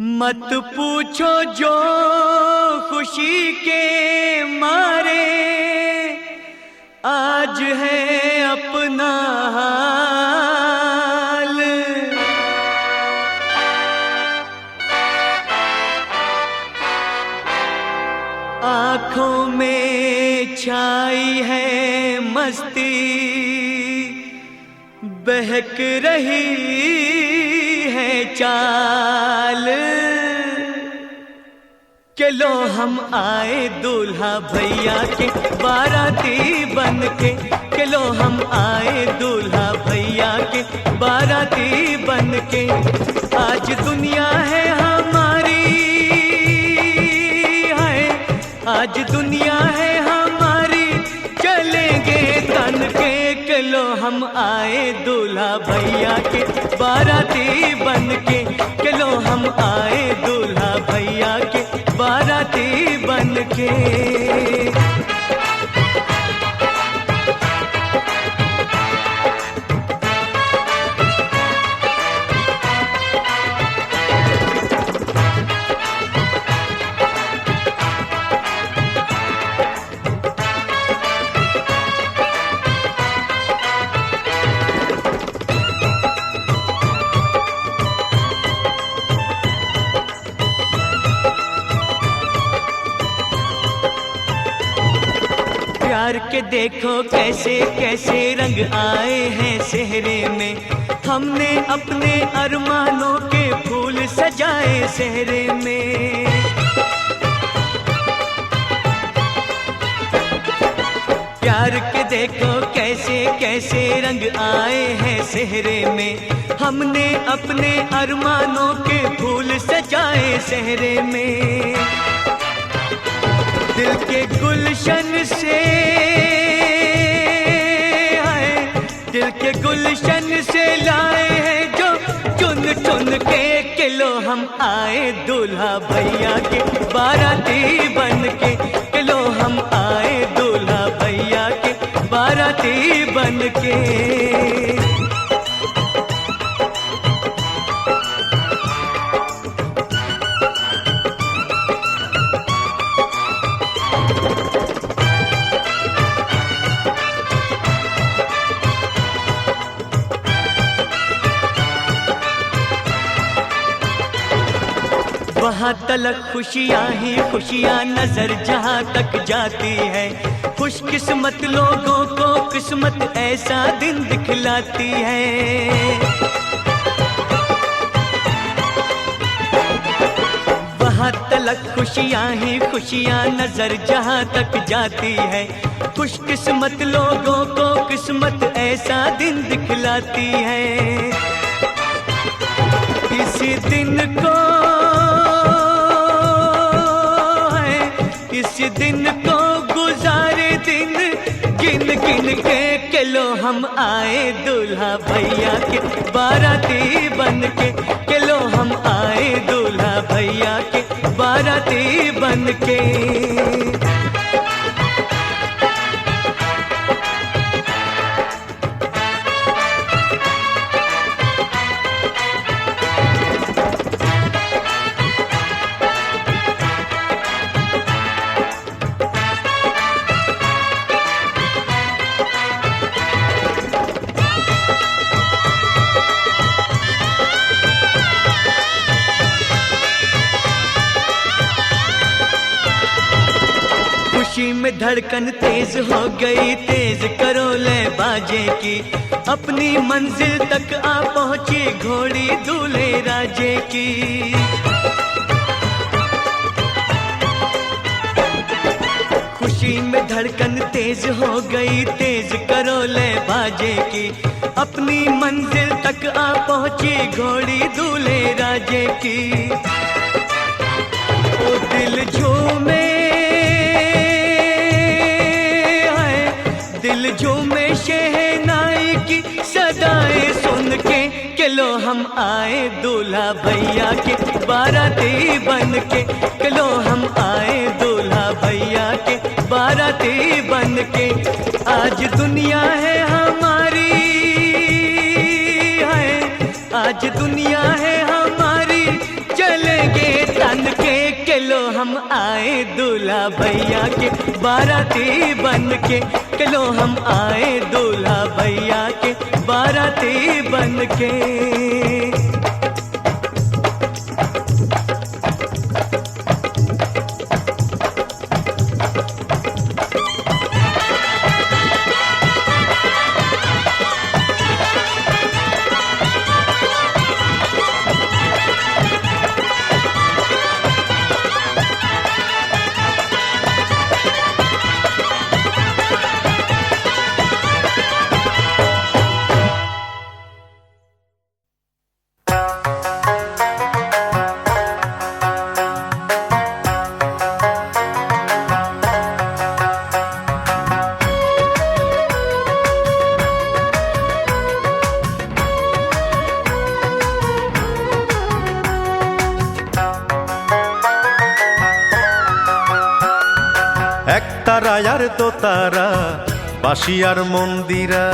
मत पूछो जो खुशी के मारे। आज है अपना हाल। आँखों में छाई है मस्ती, बहक रही चाल। चलो हम आए दूल्हा भैया के, बाराती बन के। चलो हम आए दूल्हा भैया के, बाराती बन के। आज दुनिया है हमारी, है। आज दुनिया है हमारी, चलेंगे तन के। चलो हम आए दूल्हा भैया के, बाराती के आए दूल्हा भैया के बाराती बन के के देखो कैसे कैसे रंग आए हैं सेहरे में। हमने अपने अरमानों के फूल सजाए सेहरे में। प्यार के देखो कैसे कैसे रंग आए हैं सेहरे में। हमने अपने अरमानों के फूल सजाए सेहरे में। दिल के गुलशन से आए। दिल के गुलशन से लाए हैं जो चुन चुन के किलो। हम आए दूल्हा भैया के बाराती बन के किलो। हम आए दूल्हा भैया के बाराती बन के। तलक खुशियाँ ही खुशियाँ नज़र जहाँ तक जाती है। खुशकिस्मत लोगों को किस्मत ऐसा दिन दिखलाती है। वहाँ तलक खुशियाँ ही खुशियाँ नज़र जहाँ तक जाती है। खुशकिस्मत लोगों को किस्मत ऐसा दिन दिखलाती है। इस दिन को इस दिन को गुजारे दिन गिन गिन के केलो हम आए दूल्हा भैया के बाराती बन के केलो हम आए दूल्हा भैया के बाराती बन के। धड़कन तेज हो गई, तेज करो ले बाजे की। अपनी मंजिल तक आ पहुँची घोड़ी दूल्हे राजे की। खुशी में धड़कन तेज हो गई, तेज करो ले बाजे की। अपनी मंजिल तक आ पहुँची घोड़ी दूल्हे राजे की। ओ दिल झूमे दिल झूमे शहनाई की सदाएँ सुन के किलो हम आए दूल्हा भैया के बाराती बन के। किलो हम आए दूल्हा भैया के बाराती बन के। आज दुनिया है हमारी, है। आज दुनिया दूल्हा भैया के बाराती बन के चलो हम आए दूल्हा भैया के बाराती बन के বাসিয়ার মন্দিরা।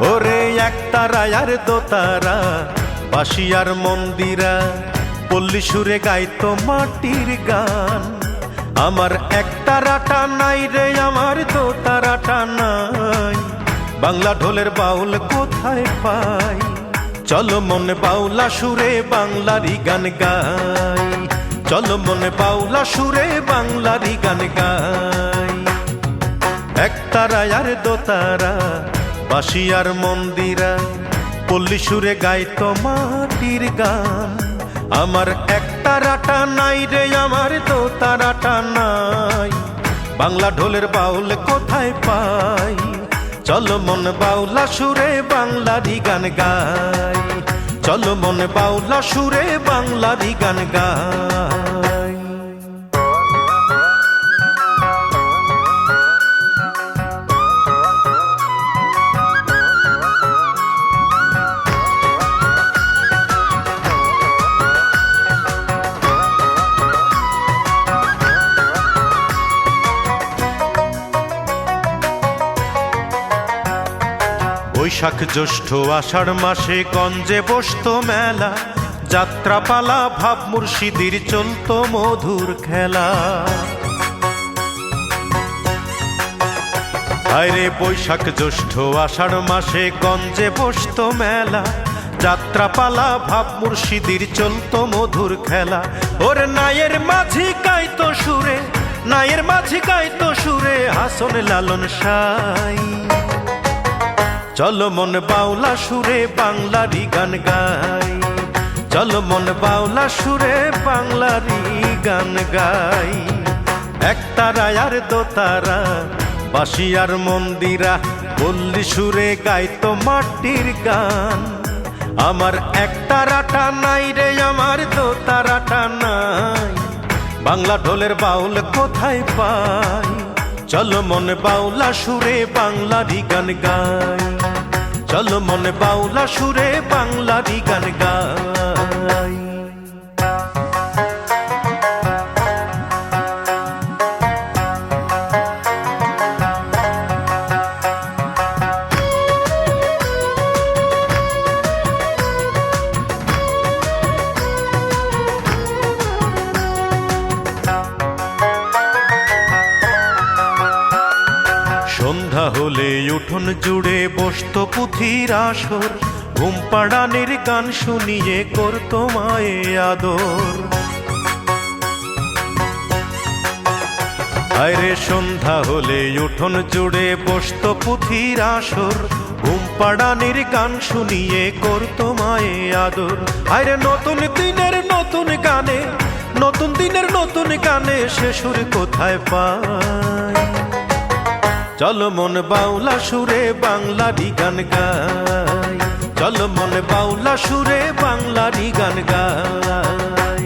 ওরে একতারা আর দোতারা, বাসিয়ার মন্দিরা। পল্লী সুরে গাইতো মাটির গান। আমার একতারাটা নাই রে, আমার দোতারাটা নাই। বাংলা ঢোলের বাউল কোথায় পাই? চলো মনে বাউলা সুরে বাংলারই গান গাই। চলো মনে বাউলা সুরে বাংলারই গান গাই। একতারা আর দোতারা বাসিয়ার মন্দিরা, পল্লী সুরে গাই তো মাটির গান। আমার একতারাটা নাই রে, আমার দোতারাটা নাই। বাংলা ঢোলের বাউল কোথায় পাই? চলো মন বাউলা সুরে বাংলারই গান গাই। চলো মন বাউলা সুরে বাংলারি গান গাই বৈশাখ জ্যৈষ্ঠ আষাঢ় মাসে গঞ্জে বসত মেলা, যাত্রাপালা, ভাব মুর্শিদির চলত মধুর খেলা। আরে বৈশাখ জ্যৈষ্ঠ আষাঢ় মাসে গঞ্জে বসত মেলা, যাত্রাপালা, ভাব মুর্শিদির চলত মধুর খেলা। ওর নায়ের মাঝি গাইতো সুরে, নায়ের মাঝি গাইতো সুরে, হাসন লালন সাই। চলো মন বাউলা সুরে বাংলারই গান গাই। চলো মন বাউলা সুরে বাংলারই গান গাই। একতারা আর দোতারা বাসিয়ার মন্দিরা পল্লী সুরে গাইতো মাটির গান। আমার একতারাটা নাই রে, আমার দোতারাটা নাই। বাংলা ঢোলের বাউল কোথায় পাই? চলো মন বাউলা সুরে বাংলারই গান গাই। চলো মনে বাউলা সুরে বাংলারি গান গাই। বসত পুথির আসর। ঘুম পাড়ানের গান শুনিয়ে করতো মায়ে আদর। আরে সন্ধ্যা হলে উঠোন জুড়ে বসত পুথির আসর। ঘুম পাড়ানির গান শুনিয়ে করতো মায়ে আদর। আরে নতুন দিনের নতুন গানে, নতুন দিনের নতুন গানে সে কোথায় পায়? চলো মন বাউলা সুরে বাংলারই গান গাই। চলো মন বাউলা সুরে বাংলারই গান গাই।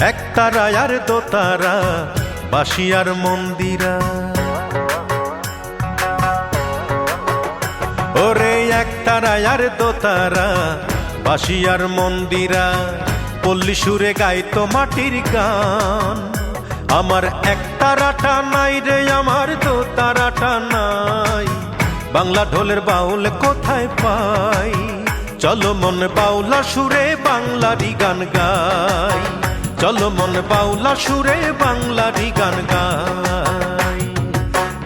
এক একতারা আর দোতারা বাসিয়ার মন্দিরা। ওরে এক একতারা আর দোতারা বাসিয়ার মন্দিরা। পল্লী সুরে গাইতো মাটির গান। আমার একতারাটা নাই রে আমার বাংলা ঢোলের বাউল কোথায় পাই? চলো মন বাউলা সুরে বাংলারই গান গাই। চলো মন বাউলা সুরে বাংলারই গান গাই।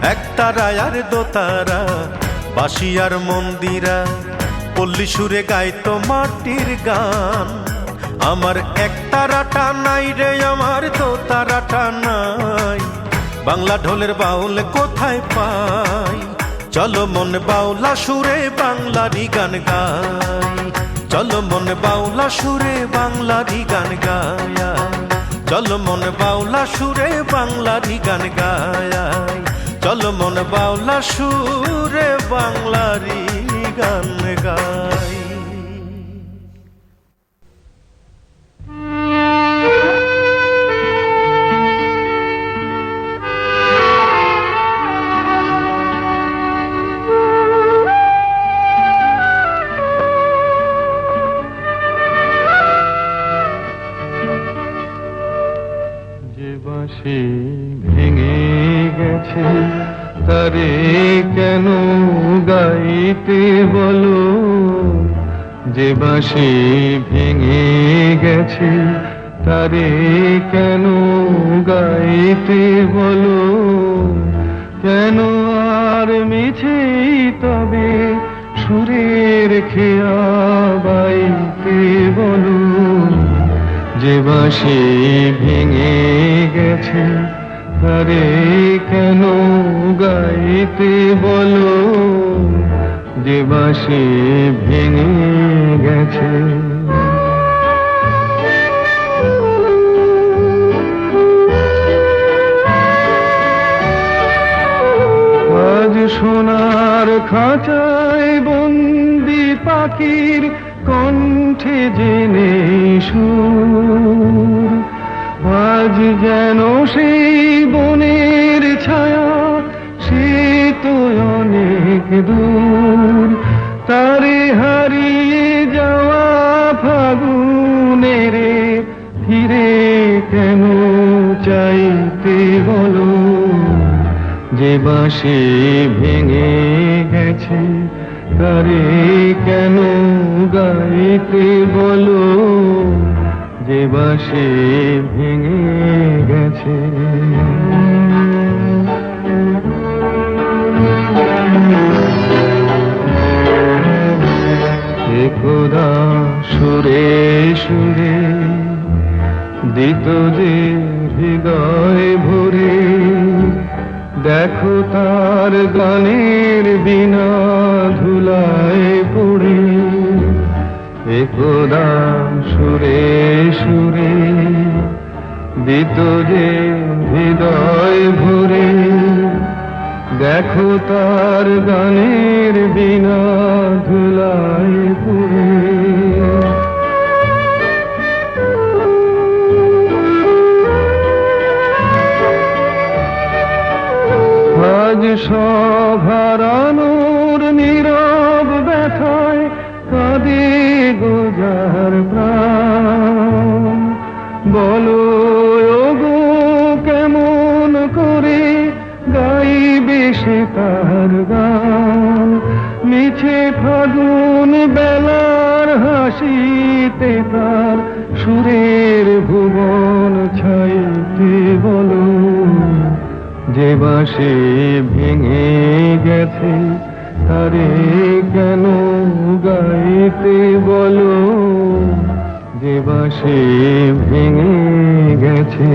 একতারা আর দোতারা বাসিয়ার মন্দিরা, পল্লী সুরে গাইতো মাটির গান। আমার একতারাটা নাই রে, আমার দোতারাটা নাই। বাংলা ঢোলের বাউল কোথায় পাই? চলো মন বাউলা সুরে বাংলারি গান গাই। চলো মন বাউলা সুরে বাংলারি গান গায়া চলো মন বাউলা সুরে বাংলারি গান গায় চলো মন বাউলা সুরে বাংলারি গান গাই। গেছে তারে কেন গাইতে বলো? যে বাঁশি ভেঙে গেছে, তারে কেন গাইতে বলো? কেন আর মিছে তবে সুরের খেয়া বাইতে বলো? যে বাসে ভেঙে গেছে তারে কেন গাইতে বলো যে বাঁশি ভেঙে গেছে। আজ সোনার খাঁচায় বন্দি পাখির কণ্ঠে জেনে সুর আজ যেন সেই বনের ছায়া, সে তো অনেক দূর। তারে হারিয়ে যাওয়া ফাগুনের ফিরে কেন চাইতে বলো? যে বাঁশি ভেঙে গেছে, তারে কেন গাইতে বলো? বাঁশি ভেঙে গেছে। একদা সুরে সুরে, দিত যে হৃদয় ভরে, দেখো তার গানের বিনা ধুলায় পড়ে। একদা সুরে সুরে দিত যে হৃদয় ভরে। দেখো তার গানের বিনা ধুলায় পড়ে। আজ সভারানোর নীরব ব্যথায় কাঁদে গোজার প্রাণ। বলো, ওগো, কেমন করে গাইবে সে তার গান? মিছে ফাগুন বেলার হাসিতে তার সুরের ভুবন ছাইতে বলো, যে বাসে ভেঙে গেছে, তারে কেন গাইতে বলো? যে বাসে ভেঙে গেছে।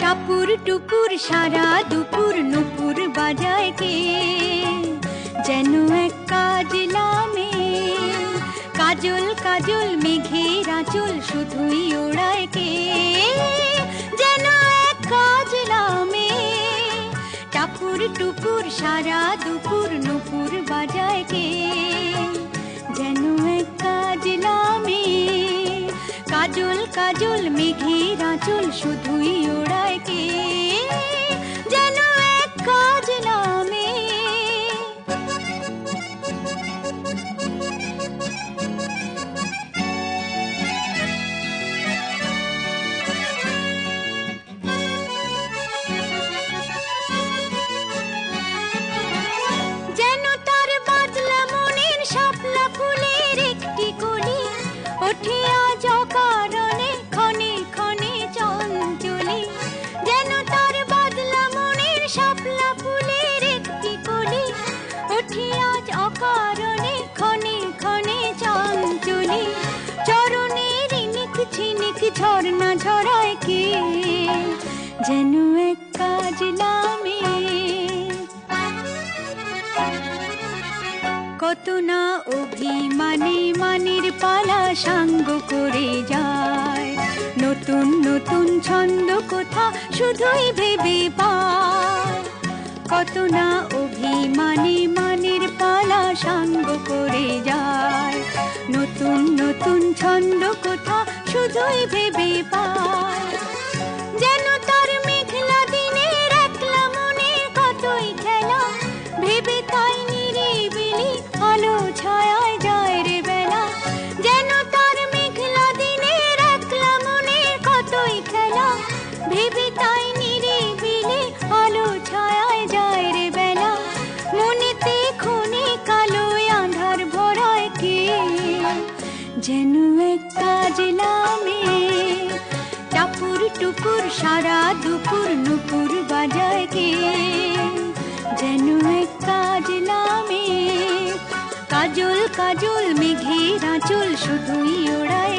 টাপুর টুপুর সারা দুপুর নুপুর বাজায় কে যেন এক কাজল কাজল, মেঘের আঁচল, শুধুই ওড়ায় কে যেন এক কাজলামে টাপুর টুপুর, সারা দুপুর নুপুর বাজায় কে। যেন এক কাজলামে কাজল কাজল, মেঘের আঁচল, শুধুই ওড়ায় ওঠে আজ অকারণে ক্ষণে ক্ষণে চঞ্চলি। চরণে রিনিক ঝিনিক ঝর্ণা ঝরায় কে? যেন এক কাজ নামে। কত না অভিমানে মানের পালা সাঙ্গ করে যায়। নতুন নতুন ছন্দ কোথা শুধুই ভেবে পায়। কত না অভিমানে মানের পালা সাঙ্গ করে যায়। নতুন নতুন ছন্দ কথা শুধুই ভেবে পায়। কাজল কাজল মেঘের আঁচল শুধুই ওড়ায়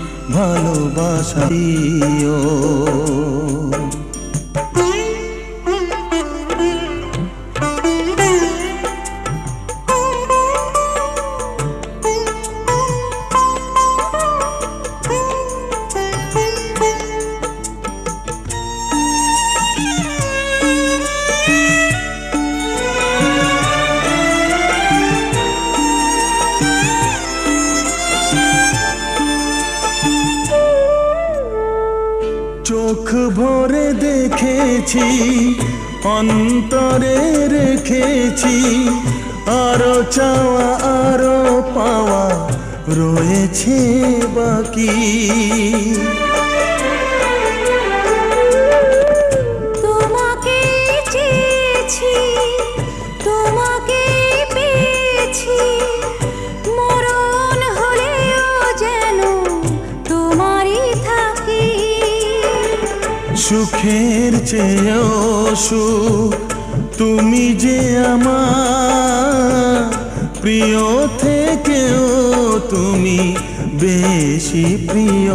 ভালোবাসা আরও চাওয়া আরও পাওয়া রয়েছে বাকি। সুখের চেয়েও সুখ তুমি যে আমার। প্রিয় থেকেও তুমি বেশি প্রিয়।